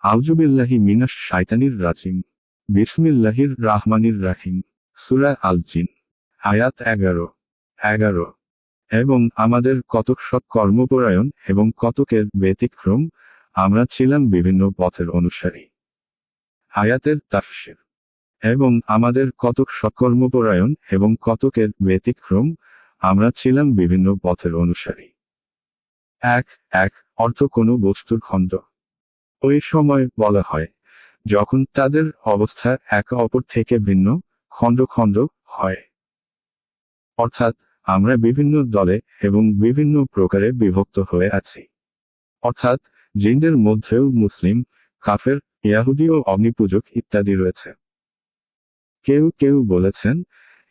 আউজুবিল্লাহি মিনাস শায়তানির রাজিম। বিসমিল্লাহির রাহমানির রাহিম। সুরা আল জিন আয়াত এগারো। এগারো। এবং আমাদের কতক সৎ কর্মপরায়ণ এবং কতকের ব্যতিক্রম, আমরা ছিলাম বিভিন্ন পথের অনুসারী। আয়াতের তাফসির। এবং আমাদের কতক সৎকর্মপরায়ণ এবং কতকের ব্যতিক্রম, আমরা ছিলাম বিভিন্ন পথের অনুসারী। এক এক, অর্থ কোনো বস্তুর খণ্ড। ওই সময় বলা হয়, যখন তাদের অবস্থা এক অপর থেকে ভিন্ন, খণ্ড খণ্ড হয়। অর্থাৎ, আমরা বিভিন্ন দলে এবং বিভিন্ন প্রকারে বিভক্ত হয়ে আছি। অর্থাৎ, জিনদের মধ্যেও মুসলিম, কাফের, ইয়াহুদি ও অগ্নিপূজক ইত্যাদি রয়েছে। কেউ কেউ বলেছেন,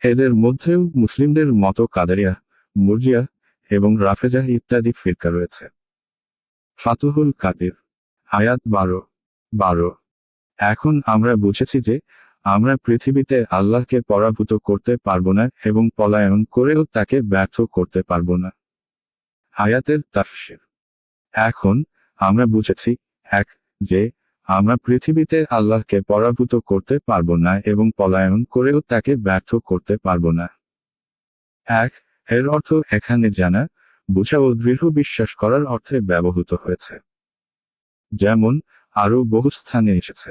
এদের মধ্যেও মুসলিমদের মতো কাদারিয়া, মুরজিয়া এবং রাফেজা ইত্যাদি ফিরকা রয়েছে। ফাতুহুল কাদির আয়াত বারো বারো। এখন আমরা বুঝেছি যে আমরা পৃথিবীতে আল্লাহকে পরাভূত করতে পারব না এবং পলায়ন করেও তাকে ব্যর্থ করতে পারব না। আয়াতের তাফসির। এখন আমরা বুঝেছি, এক, যে আমরা পৃথিবীতে আল্লাহকে পরাভূত করতে পারব না এবং পলায়ন করেও তাকে ব্যর্থ করতে পারব না। এক, এর অর্থ এখানে জানা, বুঝা ও দৃঢ় বিশ্বাস করার অর্থে ব্যবহৃত হয়েছে। যেমন আরও বহু স্থানে এসেছে।